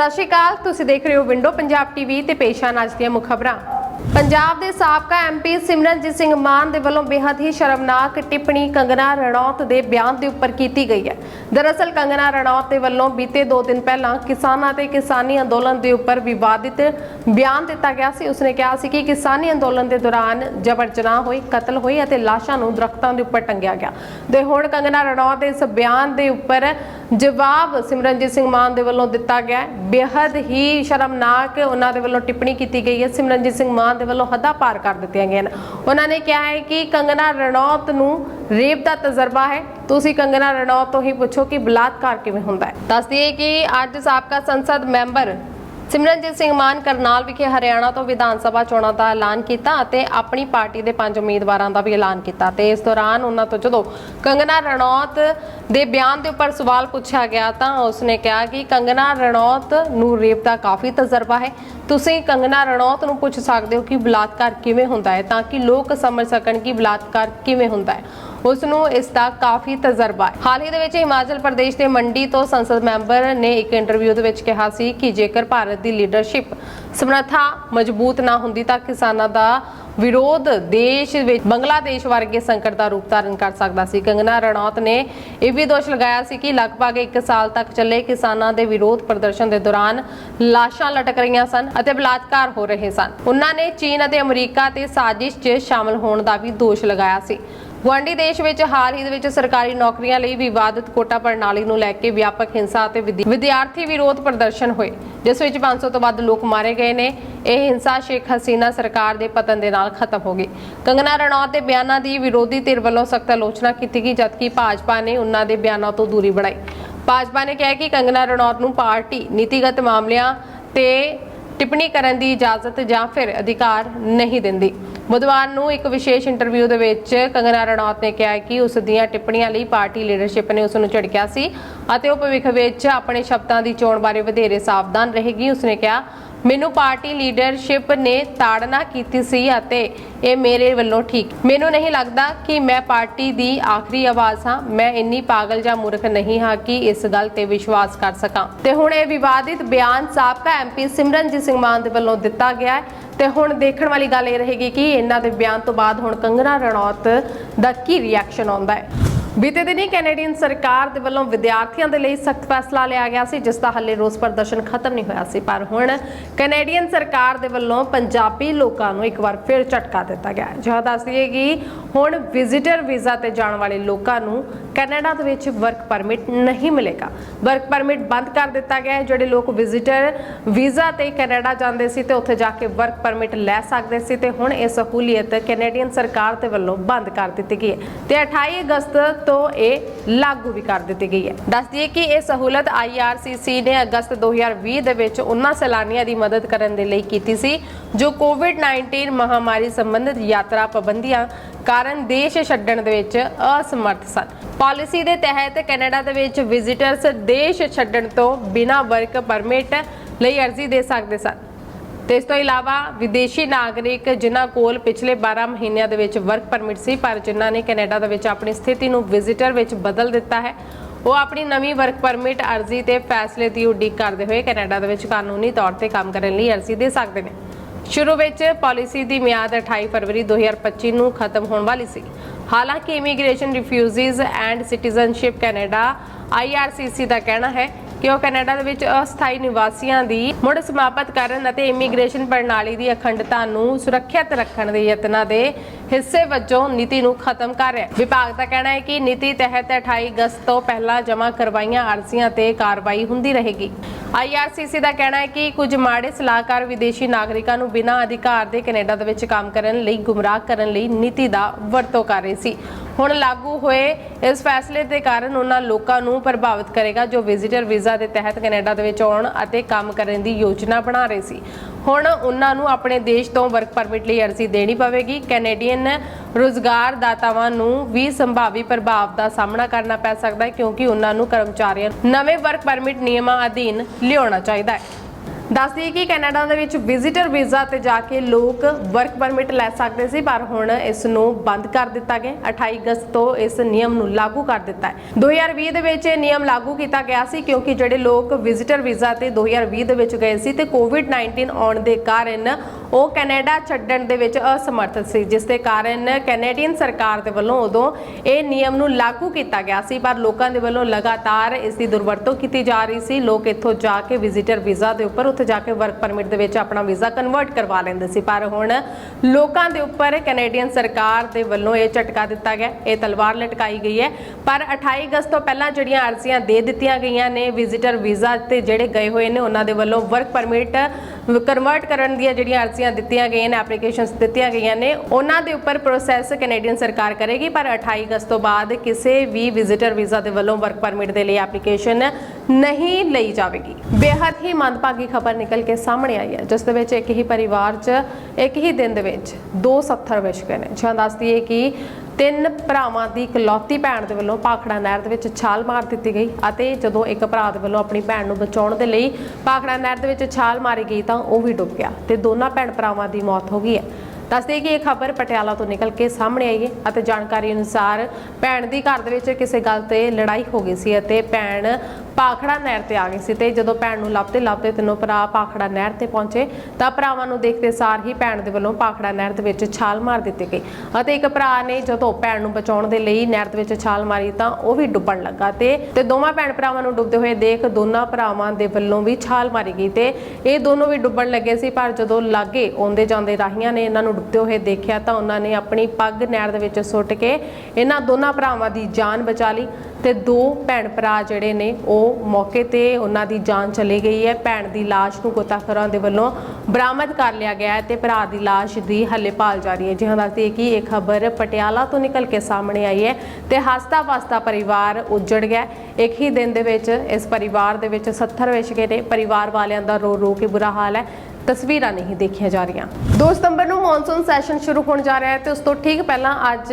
ਸਤਿ ਸ਼੍ਰੀ ਅਕਾਲ। ਤੁਸੀਂ ਦੇਖ ਰਹੇ ਹੋ ਵਿੰਡੋ ਪੰਜਾਬ ਟੀਵੀ ਤੇ ਪੇਸ਼ਾਨ ਅੱਜ ਦੀਆਂ ਮੁੱਖ ਖਬਰਾਂ ਪੰਜਾਬ ਦੇ ਸਾਬਕਾ ਐਮਪੀ ਸਿਮਰਨਜੀਤ ਸਿੰਘ ਮਾਨ ਦੇ ਵੱਲੋਂ ਬੇਹੱਦ ਹੀ ਸ਼ਰਮਨਾਕ ਟਿੱਪਣੀ ਕੰਗਨਾ ਰਣੌਤ ਦੇ ਬਿਆਨ ਦੇ ਉੱਪਰ ਕੀਤੀ ਗਈ ਹੈ। ਦਰਅਸਲ ਕੰਗਨਾ ਰਣੌਤ ਦੇ ਵੱਲੋਂ ਬੀਤੇ 2 ਦਿਨ ਪਹਿਲਾਂ ਕਿਸਾਨਾਂ ਤੇ ਕਿਸਾਨੀ ਅੰਦੋਲਨ ਦੇ ਉੱਪਰ ਵਿਵਾਦਿਤ ਬਿਆਨ ਦਿੱਤਾ ਗਿਆ ਸੀ। ਉਸਨੇ ਕਿਹਾ ਸੀ ਕਿ ਕਿਸਾਨੀ ਅੰਦੋਲਨ ਦੇ ਦੌਰਾਨ ਜਬਰ ਜਨਾਹ ਹੋਈ, ਕਤਲ ਹੋਈ ਅਤੇ ਲਾਸ਼ਾਂ ਨੂੰ ਦਰਖਤਾਂ ਦੇ ਉੱਪਰ ਟੰਗਿਆ ਗਿਆ। ਤੇ ਹੁਣ ਕੰਗਨਾ ਰਣੌਤ ਦੇ ਇਸ ਬਿਆਨ ਦੇ ਉੱਪਰ ਜਵਾਬ ਸਿਮਰਨਜੀਤ ਸਿੰਘ ਮਾਨ ਦੇ ਵੱਲੋਂ ਦਿੱਤਾ ਗਿਆ ਹੈ। ਬੇहद ਹੀ ਸ਼ਰਮਨਾਕ ਉਹਨਾਂ ਦੇ ਵੱਲੋਂ ਟਿੱਪਣੀ ਕੀਤੀ ਗਈ ਹੈ। ਸਿਮਰਨਜੀਤ ਸਿੰਘ ਮਾਨ ਦੇ ਵੱਲੋਂ ਹੱਦਾਂ ਪਾਰ ਕਰ ਦਿੱਤੀਆਂ ਗਈਆਂ ਨੇ। ਉਹਨਾਂ ਨੇ ਕਿਹਾ ਹੈ ਕਿ ਕੰਗਨਾ ਰਣੌਤ ਨੂੰ ਰੇਪ ਦਾ ਤਜਰਬਾ ਹੈ। ਤੁਸੀਂ ਕੰਗਨਾ ਰਣੌਤ ਤੋਂ ਹੀ ਪੁੱਛੋ ਕਿ ਬਲਾਤਕਾਰ ਕਿਵੇਂ ਹੁੰਦਾ ਹੈ। ਦੱਸਦੀ ਦਈਏ ਕਿ ਅੱਜ ਸਾਬਕਾ ਸੰਸਦ ਮੈਂਬਰ ਸਿਮਰਨਜੀਤ ਸਿੰਘ ਮਾਨ ਕਰਨਾਲ ਵਿਖੇ ਹਰਿਆਣਾ ਤੋਂ ਵਿਧਾਨ ਸਭਾ ਚੋਣਾਂ ਦਾ ਐਲਾਨ ਕੀਤਾ ਅਤੇ ਆਪਣੀ ਪਾਰਟੀ ਦੇ ਪੰਜ ਉਮੀਦਵਾਰਾਂ ਦਾ ਵੀ ਐਲਾਨ ਕੀਤਾ ਤੇ ਇਸ ਦੌਰਾਨ ਉਹਨਾਂ ਤੋਂ ਜਦੋਂ ਕੰਗਨਾ ਰਣੌਤ ਦੇ ਬਿਆਨ ਦੇ ਉੱਪਰ ਸਵਾਲ ਪੁੱਛਿਆ ਗਿਆ ਤਾਂ ਉਸਨੇ ਕਿਹਾ ਕਿ ਕੰਗਨਾ ਰਣੌਤ ਨੂੰ ਰੇਪ ਦਾ ਕਾਫੀ ਤਜਰਬਾ ਹੈ। ਤੁਸੀਂ ਕੰਗਨਾ ਰਣੌਤ ਨੂੰ ਪੁੱਛ ਸਕਦੇ ਹੋ ਕਿ ਬਲਾਤਕਾਰ ਕਿਵੇਂ ਹੁੰਦਾ ਹੈ ਤਾਂ ਕਿ ਲੋਕ ਸਮਝ ਸਕਣ ਕਿ ਬਲਾਤਕਾਰ ਕਿਵੇਂ ਹੁੰਦਾ ਹੈ। ਉਸ ਨੂੰ ਇਸ ਦਾ ਕਾਫੀ ਤਜਰਬਾ ਹੈ। ਹਾਲ ਹੀ ਦੇ ਵਿੱਚ ਹਿਮਾਚਲ ਪ੍ਰਦੇਸ਼ ਦੇ ਮੰਡੀ ਤੋਂ ਸੰਸਦ ਮੈਂਬਰ ਨੇ ਇੱਕ ਇੰਟਰਵਿਊ ਦੇ ਵਿੱਚ ਕਿਹਾ ਸੀ ਕਿ ਜੇਕਰ ਭਾਰਤ ਦੀ ਲੀਡਰਸ਼ਿਪ ਸਮਰੱਥਾ ਮਜ਼ਬੂਤ ਨਾ ਹੁੰਦੀ ਤਾਂ ਕਿਸਾਨਾਂ ਦਾ ਵਿਰੋਧ ਦੇਸ਼ ਵਿੱਚ ਬੰਗਲਾਦੇਸ਼ ਵਰਗੇ ਸੰਕਟ ਦਾ ਰੂਪ ਧਾਰਨ ਕਰ ਸਕਦਾ ਸੀ। ਕੰਗਨਾ ਰਣੌਤ ਨੇ ਇਹ ਵੀ ਦੋਸ਼ ਲਗਾਇਆ ਸੀ ਕਿ ਲਗਭਗ 1 ਸਾਲ ਤੱਕ ਚੱਲੇ ਕਿਸਾਨਾਂ ਦੇ ਵਿਰੋਧ ਪ੍ਰਦਰਸ਼ਨ ਦੇ ਦੌਰਾਨ ਲਾਸ਼ਾਂ ਲਟਕ ਰਹੀਆਂ ਸਨ ਅਤੇ ਬਲਾਤਕਾਰ ਹੋ ਰਹੇ ਸਨ। ਉਹਨਾਂ ਨੇ ਚੀਨ ਅਤੇ ਅਮਰੀਕਾ ਤੇ ਸਾਜ਼ਿਸ਼ 'ਚ ਸ਼ਾਮਲ ਹੋਣ ਦਾ ਵੀ ਦੋਸ਼ ਲਗਾਇਆ ਸੀ। ਗੁਆਂਢੀ ਦੇਸ਼ ਵਿੱਚ ਹਾਲ ਹੀ ਦੇ ਵਿੱਚ ਸਰਕਾਰੀ ਨੌਕਰੀਆਂ ਲਈ ਵਿਵਾਦਿਤ ਕੋਟਾ ਪ੍ਰਣਾਲੀ ਨੂੰ ਲੈ ਕੇ ਵਿਆਪਕ ਹਿੰਸਾ ਅਤੇ ਵਿਦਿਆਰਥੀ ਵਿਰੋਧ ਪ੍ਰਦਰਸ਼ਨ ਹੋਏ, ਜਿਸ ਵਿੱਚ 500 ਤੋਂ ਵੱਧ ਲੋਕ ਮਾਰੇ ਗਏ ਨੇ। ਇਹ ਹਿੰਸਾ ਸ਼ੇਖ ਹਸੀਨਾ ਸਰਕਾਰ ਦੇ ਪਤਨ ਦੇ ਨਾਲ ਖਤਮ ਹੋ ਗਈ। ਕੰਗਨਾ ਰਣੌਤ ਦੇ ਬਿਆਨਾਂ ਦੀ ਵਿਰੋਧੀ ਧਿਰ ਵੱਲੋਂ ਸਖਤ ਆਲੋਚਨਾ ਕੀਤੀ ਗਈ, ਜਦਕਿ ਭਾਜਪਾ ਨੇ ਉਹਨਾਂ ਦੇ ਬਿਆਨਾਂ ਤੋਂ ਦੂਰੀ ਬਣਾਈ। ਭਾਜਪਾ ਨੇ ਕਿਹਾ ਕਿ ਕੰਗਨਾ ਰਣੌਤ ਨੂੰ ਪਾਰਟੀ, ਨੀਤੀਗਤ ਮਾਮਲਿਆਂ ਤੇ ਟਿੱਪਣੀ ਕਰਨ ਦੀ ਇਜਾਜ਼ਤ ਜਾਂ ਫਿਰ ਅਧਿਕਾਰ ਨਹੀਂ ਦਿੰਦੀ। ਬੁੱਧਵਾਰ ਨੂੰ ਇੱਕ ਵਿਸ਼ੇਸ਼ ਇੰਟਰਵਿਊ ਦੇ ਵਿੱਚ ਕੰਗਨਾ ਰਣੌਤ ਨੇ ਕਿਹਾ ਕਿ ਉਸ ਦੀਆਂ ਟਿੱਪਣੀਆਂ ਲਈ ਪਾਰਟੀ ਲੀਡਰਸ਼ਿਪ ਨੇ ਉਸ ਨੂੰ ਝਿੜਕਿਆ ਸੀ ਅਤੇ ਉਹ ਭਵਿੱਖ ਵਿੱਚ ਆਪਣੇ ਸ਼ਬਦਾਂ ਦੀ ਚੋਣ ਬਾਰੇ ਵਧੇਰੇ ਸਾਵਧਾਨ ਰਹੇਗੀ। ਉਸਨੇ ਕਿਹਾ ਮੈਨੂੰ ਪਾਰਟੀ ਲੀਡਰਸ਼ਿਪ ਨੇ ਤਾੜਨਾ ਕੀਤੀ ਸੀ ਅਤੇ ਇਹ ਮੇਰੇ ਵੱਲੋਂ ਠੀਕ। ਮੈਨੂੰ ਨਹੀਂ ਲੱਗਦਾ ਕਿ ਮੈਂ ਪਾਰਟੀ ਦੀ ਆਖਰੀ ਆਵਾਜ਼ ਹਾਂ। ਮੈਂ ਇੰਨੀ ਪਾਗਲ ਜਾਂ ਮੂਰਖ ਨਹੀਂ ਹਾਂ ਕਿ ਇਸ ਗੱਲ ਤੇ ਵਿਸ਼ਵਾਸ ਕਰ ਸਕਾਂ। ਤੇ ਹੁਣ ਇਹ ਵਿਵਾਦਿਤ ਬਿਆਨ ਸਾਬਕਾ ਐਮਪੀ ਸਿਮਰਨਜੀਤ ਸਿੰਘ ਮਾਨ ਦੇ ਵੱਲੋਂ ਦਿੱਤਾ ਗਿਆ ਹੈ। ਤੇ ਹੁਣ ਦੇਖਣ ਵਾਲੀ ਗੱਲ ਇਹ ਰਹੇਗੀ ਕਿ ਇਹਨਾਂ ਦੇ ਬਿਆਨ ਤੋਂ ਬਾਅਦ ਹੁਣ ਕੰਗਨਾ ਰਣੌਤ ਦਾ ਕੀ ਰਿਐਕਸ਼ਨ ਆਉਂਦਾ ਹੈ। ਬੀਤੇ ਦਿਨੀ ਕੈਨੇਡੀਅਨ ਸਰਕਾਰ ਦੇ ਵੱਲੋਂ ਵਿਦਿਆਰਥੀਆਂ ਦੇ ਲਈ ਸਖਤ ਫੈਸਲਾ ਲਿਆ ਗਿਆ ਸੀ, ਜਿਸ ਦਾ ਹੱਲੇ ਰੋਸ ਪ੍ਰਦਰਸ਼ਨ ਖਤਮ ਨਹੀਂ ਹੋਇਆ ਸੀ। ਪਰ ਹੁਣ ਕੈਨੇਡੀਅਨ ਸਰਕਾਰ ਦੇ ਵੱਲੋਂ ਪੰਜਾਬੀ ਲੋਕਾਂ ਨੂੰ ਇੱਕ ਵਾਰ ਫਿਰ ਝਟਕਾ ਦਿੱਤਾ ਗਿਆ ਹੈ। ਦੱਸਦੀਏ ਕਿ ਹੁਣ ਵਿਜ਼ਿਟਰ ਵੀਜ਼ਾ ਤੇ ਜਾਣ ਵਾਲੇ ਲੋਕਾਂ ਨੂੰ ਕੈਨੇਡਾ ਦੇ ਵਿੱਚ ਵਰਕ ਪਰਮਿਟ ਨਹੀਂ ਮਿਲੇਗਾ। ਵਰਕ ਪਰਮਿਟ ਬੰਦ ਕਰ ਦਿੱਤਾ ਗਿਆ ਹੈ। ਜਿਹੜੇ ਲੋਕ ਵਿਜ਼ਿਟਰ ਵੀਜ਼ਾ ਤੇ ਕੈਨੇਡਾ ਜਾਂਦੇ ਸੀ ਤੇ ਉੱਥੇ ਜਾ ਕੇ ਵਰਕ ਪਰਮਿਟ ਲੈ ਸਕਦੇ ਸੀ ਤੇ ਹੁਣ ਇਹ ਸਹੂਲੀਅਤ ਕੈਨੇਡੀਅਨ ਸਰਕਾਰ ਦੇ ਵੱਲੋਂ ਬੰਦ ਕਰ ਦਿੱਤੀ ਗਈ ਹੈ। ਤੇ 28 ਅਗਸਤ ਤੋਂ ਇਹ ਲਾਗੂ ਵੀ ਕਰ ਦਿੱਤੀ ਗਈ ਹੈ। ਦੱਸ ਦਈਏ ਕਿ ਇਹ ਸਹੂਲਤ IRCC ਨੇ ਅਗਸਤ 2020 ਦੇ ਵਿੱਚ ਉਹਨਾਂ ਸੈਲਾਨੀਆਂ ਦੀ ਮਦਦ ਕਰਨ ਦੇ ਲਈ ਕੀਤੀ ਸੀ, ਜੋ ਕੋਵਿਡ-19 ਮਹਾਮਾਰੀ ਸੰਬੰਧਿਤ ਯਾਤਰਾ ਪਾਬੰਦੀਆਂ ਕਾਰਨ ਦੇਸ਼ ਛੱਡਣ ਦੇ ਵਿੱਚ ਅਸਮਰਥ ਸਨ। ਪਾਲਿਸੀ ਦੇ ਤਹਿਤ ਕੈਨੇਡਾ ਦੇ ਵਿੱਚ ਵਿਜ਼ਿਟਰਸ ਦੇਸ਼ ਛੱਡਣ ਤੋਂ ਬਿਨਾਂ ਵਰਕ ਪਰਮਿਟ ਲਈ ਅਰਜ਼ੀ ਦੇ ਸਕਦੇ ਸਨ। ਤੇ ਇਸ ਤੋਂ ਇਲਾਵਾ ਵਿਦੇਸ਼ੀ ਨਾਗਰਿਕ ਜਿਨ੍ਹਾਂ ਕੋਲ ਪਿਛਲੇ 12 ਮਹੀਨਿਆਂ ਦੇ ਵਿੱਚ ਵਰਕ ਪਰਮਿਟ ਸੀ, ਪਰ ਜਿਨ੍ਹਾਂ ਨੇ ਕੈਨੇਡਾ ਦੇ ਵਿੱਚ ਆਪਣੀ ਸਥਿਤੀ ਨੂੰ ਵਿਜ਼ਿਟਰ ਵਿੱਚ ਬਦਲ ਦਿੱਤਾ ਹੈ, ਉਹ ਆਪਣੀ ਨਵੀਂ ਵਰਕ ਪਰਮਿਟ ਅਰਜ਼ੀ ਤੇ ਫੈਸਲੇ ਦੀ ਉਡੀਕ ਕਰਦੇ ਹੋਏ ਕੈਨੇਡਾ ਦੇ ਵਿੱਚ ਕਾਨੂੰਨੀ ਤੌਰ ਤੇ ਕੰਮ ਕਰਨ ਲਈ ਅਰਜ਼ੀ ਦੇ ਸਕਦੇ ਨੇ। ਸ਼ੁਰੂ ਵਿੱਚ ਪਾਲਿਸੀ ਦੀ ਮਿਆਦ 28 ਫਰਵਰੀ 2025 ਨੂੰ ਖਤਮ ਹੋਣ ਵਾਲੀ ਸੀ। ਹਾਲਾਂਕਿ immigration refugees and citizenship Canada IRCC ਦਾ ਕਹਿਣਾ ਹੈ ਕਿ ਉਹ ਕੈਨੇਡਾ ਦੇ ਵਿੱਚ ਅਸਥਾਈ ਨਿਵਾਸੀਆਂ ਦੀ ਮੁੜ ਸਮਾਪਤ ਕਰਨ ਅਤੇ ਇਮੀਗ੍ਰੇਸ਼ਨ ਪ੍ਰਣਾਲੀ ਦੀ ਅਖੰਡਤਾ ਨੂੰ ਸੁਰੱਖਿਅਤ ਰੱਖਣ ਦੇ ਯਤਨਾਂ ਦੇ ਹਿੱਸੇ ਵਜੋਂ ਨੀਤੀ ਨੂੰ ਖਤਮ ਕਰ ਰਿਹਾ ਵਿਭਾਗ ਦਾ ਕਹਿਣਾ ਹੈ ਕਿ ਨੀਤੀ ਤਹਿਤ 28 ਅਗਸਤ ਤੋਂ ਪਹਿਲਾਂ ਜਮ੍ਹਾਂ ਕਰਵਾਈਆਂ ਅਰਜ਼ੀਆਂ ਤੇ ਕਾਰਵਾਈ ਹੁੰਦੀ ਰਹੇਗੀ। IRCC ਦਾ ਕਹਿਣਾ ਹੈ ਕਿ ਕੁਝ ਮਾੜੇ ਸਲਾਹਕਾਰ ਵਿਦੇਸ਼ੀ ਨਾਗਰਿਕਾਂ ਨੂੰ ਬਿਨਾਂ ਅਧਿਕਾਰ ਦੇ ਕੈਨੇਡਾ ਦੇ ਵਿੱਚ ਕੰਮ ਕਰਨ ਲਈ, ਗੁੰਮਰਾਹ ਕਰਨ ਲਈ ਨੀਤੀ ਦਾ ਵਰਤੋਂ ਕਰ ਰਹੇ ਸੀ। ਹੁਣ ਲਾਗੂ ਹੋਏ ਇਸ ਫੈਸਲੇ ਦੇ ਕਾਰਨ ਉਹਨਾਂ ਲੋਕਾਂ ਨੂੰ ਪ੍ਰਭਾਵਿਤ ਕਰੇਗਾ ਜੋ ਵਿਜ਼ਿਟਰ ਵੀਜ਼ਾ ਦੇ ਤਹਿਤ ਕੈਨੇਡਾ ਦੇ ਵਿੱਚ ਆਉਣ ਅਤੇ ਕੰਮ ਕਰਨ ਦੀ ਯੋਜਨਾ ਬਣਾ ਰਹੇ ਸੀ। ਹੁਣ ਉਹਨਾਂ ਨੂੰ ਆਪਣੇ ਦੇਸ਼ ਤੋਂ ਵਰਕ ਪਰਮਿਟ ਲਈ ਅਰਜ਼ੀ ਦੇਣੀ ਪਵੇਗੀ। ਕੈਨੇਡੀਅਨ ਰੋਜ਼ਗਾਰ ਦਾਤਾਵਾਂ ਨੂੰ ਵੀ ਸੰਭਾਵੀ ਪ੍ਰਭਾਵ ਦਾ ਸਾਹਮਣਾ ਕਰਨਾ ਪੈ ਸਕਦਾ ਹੈ ਕਿਉਂਕਿ ਉਹਨਾਂ ਨੂੰ ਕਰਮਚਾਰੀਆਂ ਨਵੇਂ ਵਰਕ ਪਰਮਿਟ ਨਿਯਮਾਂ ਅਧੀਨ ਲਿਆਉਣਾ ਚਾਹੀਦਾ ਹੈ। ਦੱਸ ਦਈਏ ਕਿ ਕੈਨੇਡਾ ਦੇ ਵਿੱਚ ਵਿਜ਼ਿਟਰ ਵੀਜ਼ਾ ਤੇ ਜਾ ਕੇ ਲੋਕ ਵਰਕ ਪਰਮਿਟ ਲੈ ਸਕਦੇ ਸੀ, ਪਰ ਹੁਣ ਇਸ ਨੂੰ ਬੰਦ ਕਰ ਦਿੱਤਾ ਗਿਆ 28 ਅਗਸਤ ਤੋਂ ਇਸ ਨਿਯਮ ਨੂੰ ਲਾਗੂ ਕਰ ਦਿੱਤਾ ਹੈ। 2020 ਦੇ ਵਿੱਚ ਇਹ ਨਿਯਮ ਲਾਗੂ ਕੀਤਾ ਗਿਆ ਸੀ, ਕਿਉਂਕਿ ਜਿਹੜੇ ਲੋਕ ਵਿਜ਼ਿਟਰ ਵੀਜ਼ਾ ਤੇ 2020 ਦੇ ਵਿੱਚ ਗਏ ਸੀ ਤੇ ਕੋਵਿਡ-19 ਆਉਣ ਦੇ ਕਾਰਨ ਉਹ ਕੈਨੇਡਾ ਛੱਡਣ ਦੇ ਵਿੱਚ ਅਸਮਰਥ ਸੀ, ਜਿਸ ਦੇ ਕਾਰਨ ਕੈਨੇਡੀਅਨ ਸਰਕਾਰ ਦੇ ਵੱਲੋਂ ਉਦੋਂ ਇਹ ਨਿਯਮ ਨੂੰ ਲਾਗੂ ਕੀਤਾ ਗਿਆ ਸੀ, ਪਰ ਲੋਕਾਂ ਦੇ ਵੱਲੋਂ ਲਗਾਤਾਰ ਇਸ ਦੀ ਦੁਰਵਰਤੋਂ ਕੀਤੀ ਜਾ ਰਹੀ ਸੀ। ਲੋਕ ਇੱਥੋਂ ਜਾ ਕੇ ਵਿਜ਼ਿਟਰ ਵੀਜ਼ਾ ਦੇ ਉੱਪਰ, ਉੱਥੇ ਜਾ ਕੇ ਵਰਕ ਪਰਮਿਟ ਦੇ ਵਿੱਚ ਆਪਣਾ ਵੀਜ਼ਾ ਕਨਵਰਟ ਕਰਵਾ ਲੈਂਦੇ ਸੀ। ਪਰ ਹੁਣ ਲੋਕਾਂ ਦੇ ਉੱਪਰ ਕੈਨੇਡੀਅਨ ਸਰਕਾਰ ਦੇ ਵੱਲੋਂ ਇਹ ਝਟਕਾ ਦਿੱਤਾ ਗਿਆ, ਇਹ ਤਲਵਾਰ ਲਟਕਾਈ ਗਈ ਹੈ। ਪਰ 28 ਅਗਸਤ ਤੋਂ ਪਹਿਲਾਂ ਜਿਹੜੀਆਂ ਅਰਜ਼ੀਆਂ ਦੇ ਦਿੱਤੀਆਂ ਗਈਆਂ ਨੇ ਵਿਜ਼ਿਟਰ ਵੀਜ਼ਾ ਤੇ ਜਿਹੜੇ ਗਏ ਹੋਏ ਨੇ, ਉਹਨਾਂ ਦੇ ਵੱਲੋਂ ਵਰਕ ਪਰਮਿਟ ਕਨਵਰਟ ਕਰਨ ਦੀਆਂ ਜਿਹੜੀਆਂ ਅਰਜ਼ੀਆਂ ਦਿੱਤੀਆਂ ਗਈਆਂ ਨੇ ਐਪਲੀਕੇਸ਼ਨਸ ਦਿੱਤੀਆਂ ਗਈਆਂ ਨੇ। ਉਹਨਾਂ ਦੇ ਉੱਪਰ ਪ੍ਰੋਸੈਸ ਕੈਨੇਡੀਅਨ ਸਰਕਾਰ ਕਰੇਗੀ, ਪਰ 28 ਅਗਸਤ ਤੋਂ ਬਾਅਦ ਕਿਸੇ ਵੀ ਵਿਜ਼ਿਟਰ ਵੀਜ਼ਾ ਦੇ ਵੱਲੋਂ ਵਰਕ ਪਰਮਿਟ ਦੇ ਲਈ ਐਪਲੀਕੇਸ਼ਨ ਨਹੀਂ ਲਈ ਜਾਵੇਗੀ। ਬੇहद ਹੀ ਮੰਦਭਾਗੀ ਖਬਰ ਨਿਕਲ ਕੇ ਸਾਹਮਣੇ ਆਈ ਹੈ, ਜਿਸ ਦੇ ਵਿੱਚ ਇੱਕ ਹੀ ਪਰਿਵਾਰ 'ਚ, ਇੱਕ ਹੀ ਦਿਨ ਦੇ ਵਿੱਚ ਦੋ 70 ਵਿਛ ਨੇ। ਜਾਂ ਦੱਸ ਦਈਏ ਕਿ ਤਿੰਨ ਭਰਾਵਾਂ ਦੀ ਇਕਲੌਤੀ ਭੈਣ ਦੇ ਵੱਲੋਂ ਪਾਖੜਾ ਨਹਿਰ ਦੇ ਵਿੱਚ ਛਾਲ ਮਾਰ ਦਿੱਤੀ ਗਈ ਅਤੇ ਜਦੋਂ ਇੱਕ ਭਰਾ ਦੇ ਵੱਲੋਂ ਆਪਣੀ ਭੈਣ ਨੂੰ ਬਚਾਉਣ ਦੇ ਲਈ ਪਾਖੜਾ ਨਹਿਰ ਦੇ ਵਿੱਚ ਛਾਲ ਮਾਰੀ ਗਈ ਤਾਂ ਉਹ ਵੀ ਡੁੱਬ ਗਿਆ ਤੇ ਦੋਨਾਂ ਭੈਣ ਭਰਾਵਾਂ ਦੀ ਮੌਤ ਹੋ ਗਈ ਹੈ। ਦੱਸਦੇ ਕਿ ਇਹ ਖਬਰ ਪਟਿਆਲਾ ਤੋਂ ਨਿਕਲ ਕੇ ਸਾਹਮਣੇ ਆਈ ਹੈ ਅਤੇ ਜਾਣਕਾਰੀ ਅਨੁਸਾਰ ਭੈਣ ਦੀ ਘਰ ਦੇ ਵਿੱਚ ਕਿਸੇ ਗੱਲ ਤੇ ਲੜਾਈ ਹੋ ਗਈ ਸੀ ਅਤੇ ਭੈਣ ਪਾਖੜਾ ਨਹਿਰ ਤੇ ਆ ਗਏ ਸੀ ਤੇ ਜਦੋਂ ਭੈਣ ਨੂੰ ਲੱਭਦੇ ਲੱਭਦੇ ਤਿੰਨੋਂ ਭਰਾ ਪਾਖੜਾ ਨਹਿਰ ਤੇ ਪਹੁੰਚੇ ਤਾਂ ਭਰਾਵਾਂ ਨੂੰ ਦੇਖਦੇ ਸਾਰ ਹੀ ਭੈਣ ਦੇ ਵੱਲੋਂ ਪਾਖੜਾ ਨਹਿਰ ਦੇ ਵਿੱਚ ਛਾਲ ਮਾਰ ਦਿੱਤੀ ਗਈ ਅਤੇ ਇੱਕ ਭਰਾ ਨੇ ਜਦੋਂ ਭੈਣ ਨੂੰ ਬਚਾਉਣ ਦੇ ਲਈ ਨਹਿਰ ਦੇ ਵਿੱਚ ਛਾਲ ਮਾਰੀ ਤਾਂ ਉਹ ਵੀ ਡੁੱਬਣ ਲੱਗਾ ਤੇ ਤੇ ਦੋਵਾਂ ਭੈਣ ਭਰਾਵਾਂ ਨੂੰ ਡੁੱਬਦੇ ਹੋਏ ਦੇਖ ਦੋਨਾਂ ਭਰਾਵਾਂ ਦੇ ਵੱਲੋਂ ਵੀ ਛਾਲ ਮਾਰੀ ਗਈ ਤੇ ਇਹ ਦੋਨੋਂ ਵੀ ਡੁੱਬਣ ਲੱਗੇ ਸੀ ਪਰ ਜਦੋਂ ਲਾਗੇ ਆਉਂਦੇ ਜਾਂਦੇ ਰਾਹੀਆਂ ਨੇ ਇਹਨਾਂ ਨੂੰ ਡੁੱਬਦੇ ਹੋਏ ਦੇਖਿਆ ਤਾਂ ਉਹਨਾਂ ਨੇ ਆਪਣੀ ਪੱਗ ਨਹਿਰ ਦੇ ਵਿੱਚ ਸੁੱਟ ਕੇ ਇਹਨਾਂ ਦੋਨਾਂ ਭਰਾਵਾਂ ਦੀ ਜਾਨ ਬਚਾ ਲਈ ਤੇ ਦੋ ਭੈਣ ਭਰਾ ਜਿਹੜੇ ਨੇ ਉਹ ਮੌਕੇ ਤੇ ਉਹਨਾਂ ਦੀ ਜਾਨ ਚਲੀ ਗਈ ਹੈ। ਭੈਣ ਦੀ ਲਾਸ਼ ਨੂੰ ਗੋਤਾਖੋਰਾਂ ਦੇ ਵੱਲੋਂ ਬਰਾਮਦ ਕਰ ਲਿਆ ਗਿਆ ਹੈ ਤੇ ਭਰਾ ਦੀ ਲਾਸ਼ ਦੀ ਹੱਲੇ ਭਾਲ ਜਾਰੀ ਹੈ। ਜਿਹਾਂ ਦੱਸਦੀ ਹੈ ਕਿ ਇਹ ਖਬਰ ਪਟਿਆਲਾ ਤੋਂ ਨਿਕਲ ਕੇ ਸਾਹਮਣੇ ਆਈ ਹੈ ਤੇ ਹਸਤਾ ਵਸਤਾ ਪਰਿਵਾਰ ਉੱਜੜ ਗਿਆ ਇੱਕ ਹੀ ਦਿਨ ਦੇ ਵਿੱਚ ਇਸ ਪਰਿਵਾਰ ਦੇ ਵਿੱਚ 70 ਵਿਛ ਗਏ ਨੇ। ਪਰਿਵਾਰ ਵਾਲਿਆਂ ਦਾ ਰੋ ਰੋ ਕੇ ਬੁਰਾ ਹਾਲ ਹੈ। ਤਸਵੀਰਾਂ ਨਹੀਂ ਦੇਖੀਆਂ ਜਾ ਰਹੀਆਂ। 2 ਸਤੰਬਰ ਨੂੰ ਮੌਨਸੂਨ ਸੈਸ਼ਨ ਸ਼ੁਰੂ ਹੋਣ ਜਾ ਰਿਹਾ ਹੈ ਤੇ ਉਸ ਤੋਂ ਠੀਕ ਪਹਿਲਾਂ ਅੱਜ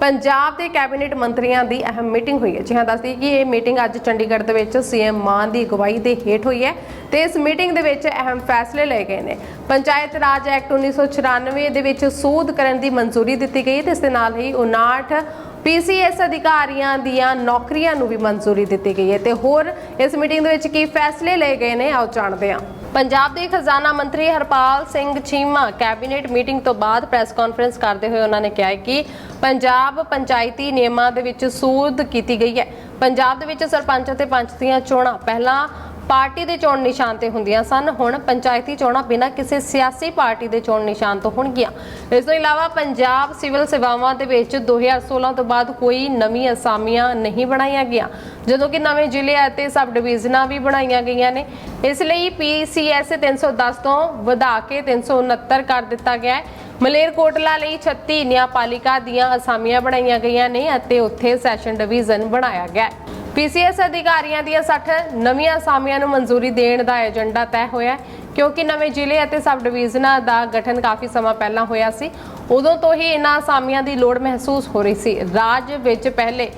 ਪੰਜਾਬ ਦੇ ਕੈਬਨਿਟ ਮੰਤਰੀਆਂ ਦੀ ਅਹਿਮ ਮੀਟਿੰਗ ਹੋਈ ਹੈ। ਜੀ ਹਾਂ ਦੱਸਦੀ ਕਿ ਇਹ ਮੀਟਿੰਗ ਅੱਜ ਚੰਡੀਗੜ੍ਹ ਦੇ ਵਿੱਚ ਸੀਐਮ ਮਾਨ ਦੀ ਅਗਵਾਈ ਦੇ ਹੇਠ ਹੋਈ ਹੈ ਤੇ ਇਸ ਮੀਟਿੰਗ ਦੇ ਵਿੱਚ ਅਹਿਮ ਫੈਸਲੇ ਲਏ ਗਏ ਨੇ। ਪੰਚਾਇਤ ਰਾਜ ਐਕਟ 1994 ਦੇ ਵਿੱਚ ਸੋਧ ਕਰਨ ਦੀ ਮਨਜ਼ੂਰੀ ਦਿੱਤੀ ਗਈ ਤੇ ਇਸ ਦੇ ਨਾਲ ਹੀ 59 ਪੀਸੀਐਸ ਅਧਿਕਾਰੀਆਂ ਦੀਆਂ ਨੌਕਰੀਆਂ ਨੂੰ ਵੀ ਮਨਜ਼ੂਰੀ ਦਿੱਤੀ ਗਈ ਹੈ। ਤੇ ਹੋਰ ਇਸ ਮੀਟਿੰਗ ਦੇ ਵਿੱਚ ਕੀ ਫੈਸਲੇ ਲਏ ਗਏ ਨੇ, ਆਓ ਜਾਣਦੇ ਹਾਂ। ਪੰਜਾਬ ਦੇ ਖਜ਼ਾਨਾ ਮੰਤਰੀ ਹਰਪਾਲ ਸਿੰਘ ਚੀਮਾ ਕੈਬਨਿਟ ਮੀਟਿੰਗ ਤੋਂ ਬਾਅਦ ਪ੍ਰੈਸ ਕਾਨਫਰੰਸ ਕਰਦੇ ਹੋਏ ਉਹਨਾਂ ਨੇ ਕਿਹਾ ਕਿ ਪੰਜਾਬ ਪੰਚਾਇਤੀ ਨਿਯਮਾਂ ਦੇ ਵਿੱਚ ਸੋਧ ਕੀਤੀ ਗਈ ਹੈ। ਪੰਜਾਬ ਦੇ ਵਿੱਚ ਸਰਪੰਚ ਅਤੇ ਪੰਚ ਦੀਆਂ ਚੋਣਾਂ। ਪਹਿਲਾਂ ਪਾਰਟੀ ਦੇ ਚੋਣ ਨਿਸ਼ਾਨ ਤੇ ਹੁੰਦੀਆਂ ਸਨ। ਹੁਣ ਪੰਚਾਇਤੀ ਚੋਣਾਂ ਬਿਨਾਂ ਕਿਸੇ ਸਿਆਸੀ ਪਾਰਟੀ ਦੇ ਚੋਣ ਨਿਸ਼ਾਨ ਤੋਂ ਹੋਣਗੀਆਂ। ਇਸ ਤੋਂ ਇਲਾਵਾ ਪੰਜਾਬ ਸਿਵਲ ਸੇਵਾਵਾਂ ਦੇ ਵਿੱਚ 2016 ਤੋਂ ਬਾਅਦ ਕੋਈ ਨਵੀਂ ਅਸਾਮੀਆਂ ਨਹੀਂ ਬਣਾਈਆਂ ਗਿਆ ਜਦੋਂ ਕਿ ਨਵੇਂ ਜ਼ਿਲ੍ਹੇ ਅਤੇ ਸਬ ਡਿਵੀਜ਼ਨਾਂ ਵੀ ਬਣਾਈਆਂ ਗਈਆਂ ਨੇ। ਇਸ ਲਈ ਪੀਸੀਐਸ 310 ਤੋਂ ਵਧਾ ਕੇ 369 ਕਰ ਦਿੱਤਾ ਗਿਆ ਹੈ। ਮਲੇਰਕੋਟਲਾ ਲਈ 36 ਨਿਆਂਪਾਲਿਕਾ ਦੀਆਂ ਅਸਾਮੀਆਂ ਬਣਾਈਆਂ ਗਈਆਂ ਨੇ ਅਤੇ ਉੱਥੇ ਸੈਸ਼ਨ ਡਿਵੀਜ਼ਨ ਬਣਾਇਆ ਗਿਆ ਪੀਸੀਐਸ ਅਧਿਕਾਰੀਆਂ ਦੀਆਂ 60 ਨਵੀਆਂ ਅਸਾਮੀਆਂ ਨੂੰ ਮਨਜ਼ੂਰੀ ਦੇਣ ਦਾ ਏਜੰਡਾ ਤੈਅ ਹੋਇਆ ਹੈ, ਕਿਉਂਕਿ ਨਵੇਂ ਜ਼ਿਲ੍ਹੇ ਅਤੇ ਸਬ ਡਿਵੀਜ਼ਨਾਂ ਦਾ ਗਠਨ ਕਾਫੀ ਸਮਾਂ ਪਹਿਲਾਂ ਹੋਇਆ ਸੀ। ਉਦੋਂ ਤੋਂ ਹੀ ਇਹਨਾਂ ਅਸਾਮੀਆਂ ਦੀ ਲੋੜ ਮਹਿਸੂਸ ਹੋ ਰਹੀ ਸੀ। ਰਾਜ ਵਿੱਚ ਪਹਿਲੇ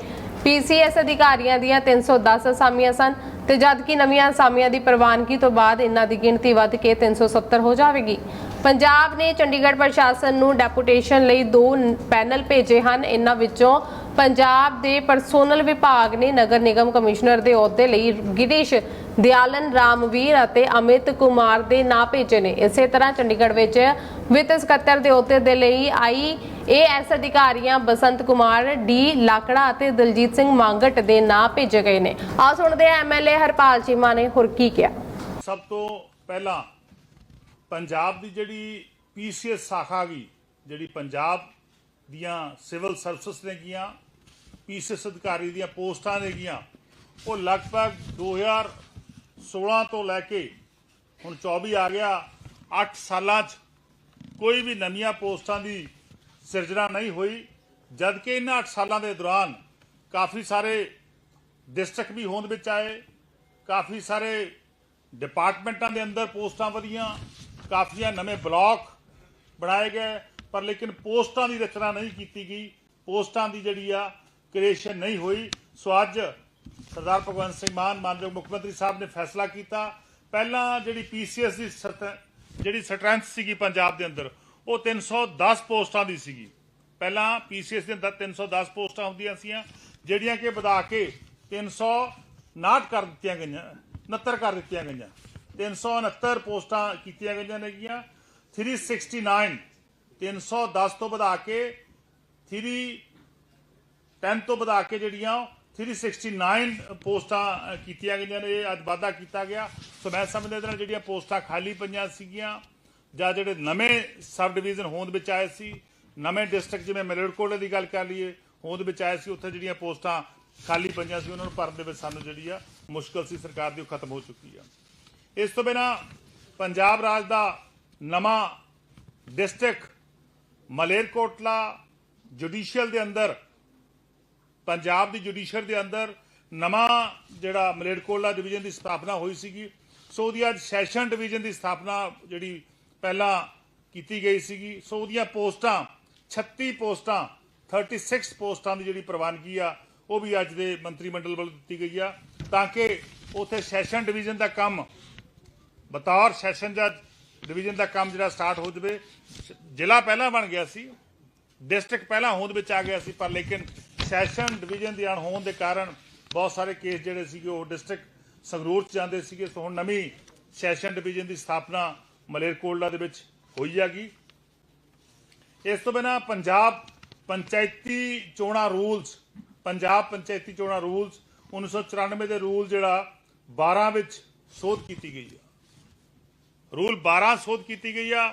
ਪੀਸੀਐਸ ਅਧਿਕਾਰੀਆਂ ਦੀਆਂ 310 ਅਸਾਮੀਆਂ ਸਨ ਤੇ ਜਦਕਿ ਨਵੀਆਂ ਅਸਾਮੀਆਂ ਦੀ ਪ੍ਰਵਾਨਗੀ ਤੋਂ ਬਾਅਦ ਇਹਨਾਂ ਦੀ ਗਿਣਤੀ ਵੱਧ ਕੇ 370 ਹੋ ਜਾਵੇਗੀ। ਪੰਜਾਬ ਨੇ ਚੰਡੀਗੜ੍ਹ ਪ੍ਰਸ਼ਾਸਨ ਨੂੰ ਡੈਪੂਟੇਸ਼ਨ ਲਈ ਦੋ ਪੈਨਲ ਭੇਜੇ ਹਨ। ਇਹਨਾਂ ਵਿੱਚੋਂ ਪੰਜਾਬ ਦੇ ਪਰਸੋਨਲ ਵਿਭਾਗ ਨੇ ਨਗਰ ਨਿਗਮ ਕਮਿਸ਼ਨਰ ਦੇ ਅਹੁਦੇ ਲਈ ਗਿਰੀਸ਼ ਦਿਆਲਨ, ਰਾਮਵੀਰ ਅਤੇ ਅਮਿਤ ਕੁਮਾਰ ਦੇ ਨਾਂ ਭੇਜੇ ਨੇ ਇਸੇ ਤਰ੍ਹਾਂ ਚੰਡੀਗੜ੍ਹ ਵਿੱਚ ਵਿੱਤ ਸਕੱਤਰ ਦੇ ਅਹੁਦੇ ਦੇ ਲਈ ਆਈ ਏਐਸ ਅਧਿਕਾਰੀਆਂ ਬਸੰਤ ਕੁਮਾਰ, ਡੀ ਲਾਕੜਾ ਅਤੇ ਦਲਜੀਤ ਸਿੰਘ ਮੰਗਟ ਦੇ ਨਾਂ ਭੇਜੇ ਗਏ ਨੇ। ਆਓ ਸੁਣਦੇ ਹਾਂ ਐਮਐਲਏ ਹਰਪਾਲ ਚੀਮਾ ਨੇ ਹੋਰ ਕੀ ਕਿਹਾ। ਸਭ ਤੋਂ ਪਹਿਲਾਂ ਪੰਜਾਬ ਦੀ ਜਿਹੜੀ ਪੀਸੀਐਸ ਸ਼ਾਖਾ ਗਈ ਜਿਹੜੀ ਪੰਜਾਬ ਦੀਆਂ ਸਿਵਲ ਸਰਵਿਸਿਜ਼ ਨੇ ਗੀਆਂ ਪੀਸੀਐਸ ਅਧਿਕਾਰੀ ਦੀਆਂ ਪੋਸਟਾਂ ਨੇ ਗੀਆਂ ਉਹ ਲਗਭਗ 2016 ਤੋਂ ਲੈ ਕੇ ਹੁਣ 24 ਆ ਗਿਆ 8 ਸਾਲਾਂ 'ਚ ਕੋਈ ਵੀ ਨਵੀਆਂ ਪੋਸਟਾਂ ਦੀ ਸਿਰਜਣਾ ਨਹੀਂ ਹੋਈ, ਜਦਕਿ ਇਹਨਾਂ 8 ਸਾਲਾਂ ਦੇ ਦੌਰਾਨ ਕਾਫੀ ਸਾਰੇ ਡਿਸਟ੍ਰਿਕਟ ਵੀ ਹੋਂਦ ਵਿੱਚ ਆਏ, ਕਾਫੀ ਸਾਰੇ ਡਿਪਾਰਟਮੈਂਟਾਂ ਦੇ ਅੰਦਰ ਪੋਸਟਾਂ ਵਧੀਆਂ, ਕਾਫੀਆਂ ਨਵੇਂ ਬਲਾਕ ਬਣਾਏ ਗਏ ਪਰ ਲੇਕਿਨ ਪੋਸਟਾਂ ਦੀ ਰਚਨਾ ਨਹੀਂ ਕੀਤੀ ਗਈ। ਪੋਸਟਾਂ ਦੀ ਜਿਹੜੀ ਆ ਕ੍ਰੀਏਸ਼ਨ ਨਹੀਂ ਹੋਈ। ਸੋ ਅੱਜ ਸਰਦਾਰ ਭਗਵੰਤ ਸਿੰਘ ਮਾਨ, ਮਾਨਯੋਗ ਮੁੱਖ ਮੰਤਰੀ ਸਾਹਿਬ ਨੇ ਫੈਸਲਾ ਕੀਤਾ। ਪਹਿਲਾਂ ਜਿਹੜੀ ਪੀਸੀਐਸ ਦੀ ਸਤ- ਜਿਹੜੀ ਸਟਰੈਂਥ ਸੀਗੀ ਪੰਜਾਬ ਦੇ ਅੰਦਰ, ਉਹ 310 ਪੋਸਟਾਂ ਦੀ ਸੀਗੀ। ਪਹਿਲਾਂ ਪੀਸੀਐਸ ਦੇ ਅੰਦਰ 310 ਪੋਸਟਾਂ ਹੁੰਦੀਆਂ ਸੀਆਂ, ਜਿਹੜੀਆਂ ਕਿ ਵਧਾ ਕੇ 359 ਕਰ ਦਿੱਤੀਆਂ ਗਈਆਂ 69 ਕਰ ਦਿੱਤੀਆਂ ਗਈਆਂ। 369 ਪੋਸਟਾਂ ਕੀਤੀਆਂ ਗਈਆਂ ਨੇਗੀਆਂ। 369 310 ਤੋਂ ਵਧਾ ਕੇ 3 10 ਤੋਂ ਵਧਾ ਕੇ ਜਿਹੜੀਆਂ 369 ਪੋਸਟਾਂ ਕੀਤੀਆਂ ਗਈਆਂ ਨੇ, ਇਹ ਅੱਜ ਵਾਧਾ ਕੀਤਾ ਗਿਆ। ਸੋ ਮੈਂ ਸਮਝਦਾ ਇਹਦੇ ਨਾਲ ਜਿਹੜੀਆਂ ਪੋਸਟਾਂ ਖਾਲੀ ਪਈਆਂ ਸੀਗੀਆਂ, ਜਾਂ ਜਿਹੜੇ ਨਵੇਂ ਸਬ ਡਿਵੀਜ਼ਨ ਹੋਂਦ ਵਿੱਚ ਆਏ ਸੀ, ਨਵੇਂ ਡਿਸਟ੍ਰਿਕਟ ਜਿਵੇਂ ਮਲੇਰਕੋਟਲੇ ਦੀ ਗੱਲ ਕਰ ਲਈਏ, ਹੋਂਦ ਵਿੱਚ ਆਏ ਸੀ, ਉੱਥੇ ਜਿਹੜੀਆਂ ਪੋਸਟਾਂ ਖਾਲੀ ਪਈਆਂ ਸੀ, ਉਹਨਾਂ ਨੂੰ ਭਰਨ ਦੇ ਵਿੱਚ ਸਾਨੂੰ ਜਿਹੜੀ ਆ ਮੁਸ਼ਕਲ ਸੀ, ਸਰਕਾਰ ਦੀ, ਉਹ ਖਤਮ ਹੋ ਚੁੱਕੀ ਆ। ਇਸ ਤੋਂ ਬਿਨਾ ਪੰਜਾਬ ਰਾਜ ਦਾ ਨਵਾਂ ਡਿਸਟ੍ਰਿਕਟ ਮਲੇਰਕੋਟਲਾ ਜੁਡੀਸ਼ੀਅਲ ਦੇ ਅੰਦਰ, ਪੰਜਾਬ ਦੀ ਜੁਡੀਸ਼ੀਅਲ ਦੇ ਅੰਦਰ ਨਵਾਂ ਜਿਹੜਾ ਮਲੇਰਕੋਟਲਾ ਡਿਵੀਜ਼ਨ ਦੀ ਸਥਾਪਨਾ ਹੋਈ ਸੀਗੀ। ਸੋ ਉਹਦੀ ਅੱਜ ਸੈਸ਼ਨ ਡਿਵੀਜ਼ਨ ਦੀ ਸਥਾਪਨਾ ਜਿਹੜੀ ਪਹਿਲਾਂ ਕੀਤੀ ਗਈ ਸੀਗੀ। ਸੋ ਉਹਦੀਆਂ ਪੋਸਟਾਂ 36 ਪੋਸਟਾਂ 36 ਪੋਸਟਾਂ ਦੀ ਜਿਹੜੀ ਪ੍ਰਵਾਨਗੀ ਆ, ਉਹ ਵੀ ਅੱਜ ਦੇ ਮੰਤਰੀ ਮੰਡਲ ਵੱਲੋਂ ਦਿੱਤੀ ਗਈ ਆ। ਤਾਂ ਕਿ ਉਥੇ ਸੈਸ਼ਨ ਡਿਵੀਜ਼ਨ ਦਾ ਕੰਮ, ਬਤੌਰ ਸੈਸ਼ਨ ਜੱਜ ਡਿਵੀਜ਼ਨ ਦਾ ਕੰਮ ਜਿਹੜਾ ਸਟਾਰਟ ਹੋ ਜਵੇ ਜ਼ਿਲ੍ਹਾ ਪਹਿਲਾਂ ਬਣ ਗਿਆ ਸੀ ਡਿਸਟ੍ਰਿਕਟ ਪਹਿਲਾਂ ਹੋਂਦ ਵਿੱਚ ਆ ਗਿਆ ਸੀ, ਪਰ ਲੇਕਿਨ ਸੈਸ਼ਨ ਡਿਵੀਜ਼ਨ ਦੀ ਅਣਹੋਂਦ ਦੇ ਕਾਰਨ ਬਹੁਤ ਸਾਰੇ ਕੇਸ ਜਿਹੜੇ ਸੀਗੇ ਉਹ ਡਿਸਟ੍ਰਿਕਟ ਸੰਗਰੂਰ ਚ ਜਾਂਦੇ ਸੀਗੇ। ਸੋ ਹੁਣ ਨਵੀਂ ਸੈਸ਼ਨ ਡਿਵੀਜ਼ਨ ਦੀ ਸਥਾਪਨਾ ਮਲੇਰਕੋਟਲਾ ਦੇ ਵਿੱਚ ਹੋਈ ਹੈਗੀ। ਇਸ ਤੋਂ ਬਿਨਾ ਪੰਜਾਬ ਪੰਚਾਇਤੀ ਚੋਣਾਂ ਰੂਲਸ ਪੰਜਾਬ ਪੰਚਾਇਤੀ ਚੋਣਾਂ ਰੂਲਸ 1994 ਦੇ ਰੂਲ ਜਿਹੜਾ 12 ਵਿੱਚ ਸੋਧ ਕੀਤੀ ਗਈ ਆ। ਰੂਲ 12 ਸੋਧ ਕੀਤੀ ਗਈ ਆ।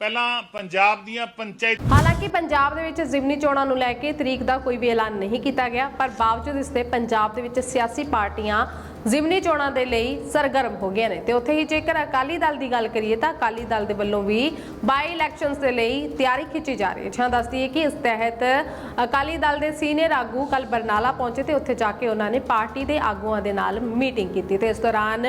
ਪਹਿਲਾਂ ਪੰਜਾਬ ਦੀਆਂ ਪੰਚਾਇਤ ਹਾਲਾਂਕਿ ਪੰਜਾਬ ਦੇ ਵਿੱਚ ਜ਼ਿਮਨੀ ਚੋਣਾਂ ਨੂੰ ਲੈ ਕੇ ਤਰੀਕ ਦਾ ਕੋਈ ਵੀ ਐਲਾਨ ਨਹੀਂ ਕੀਤਾ ਗਿਆ, ਪਰ ਬਾਵਜੂਦ ਇਸ ਦੇ ਪੰਜਾਬ ਦੇ ਵਿੱਚ ਸਿਆਸੀ ਪਾਰਟੀਆਂ ਜ਼ਿਮਨੀ ਚੋਣਾਂ ਦੇ ਲਈ ਸਰਗਰਮ ਹੋ ਗਈਆਂ ਨੇ। ਤੇ ਉੱਥੇ ਹੀ ਜੇਕਰ ਅਕਾਲੀ ਦਲ ਦੀ ਗੱਲ ਕਰੀਏ ਤਾਂ ਅਕਾਲੀ ਦਲ ਦੇ ਵੱਲੋਂ ਵੀ ਬਾਈ ਇਲੈਕਸ਼ਨਸ ਦੇ ਲਈ ਤਿਆਰੀ ਖਿੱਚੀ ਜਾ ਰਹੀ ਹੈ। ਛਾਂ ਦੱਸਦੀ ਹੈ ਕਿ ਇਸ ਤਹਿਤ ਅਕਾਲੀ ਦਲ ਦੇ ਸੀਨੀਅਰ ਆਗੂ ਕੱਲ ਬਰਨਾਲਾ ਪਹੁੰਚੇ ਤੇ ਉੱਥੇ ਜਾ ਕੇ ਉਹਨਾਂ ਨੇ ਪਾਰਟੀ ਦੇ ਆਗੂਆਂ ਦੇ ਨਾਲ ਮੀਟਿੰਗ ਕੀਤੀ। ਤੇ ਇਸ ਦੌਰਾਨ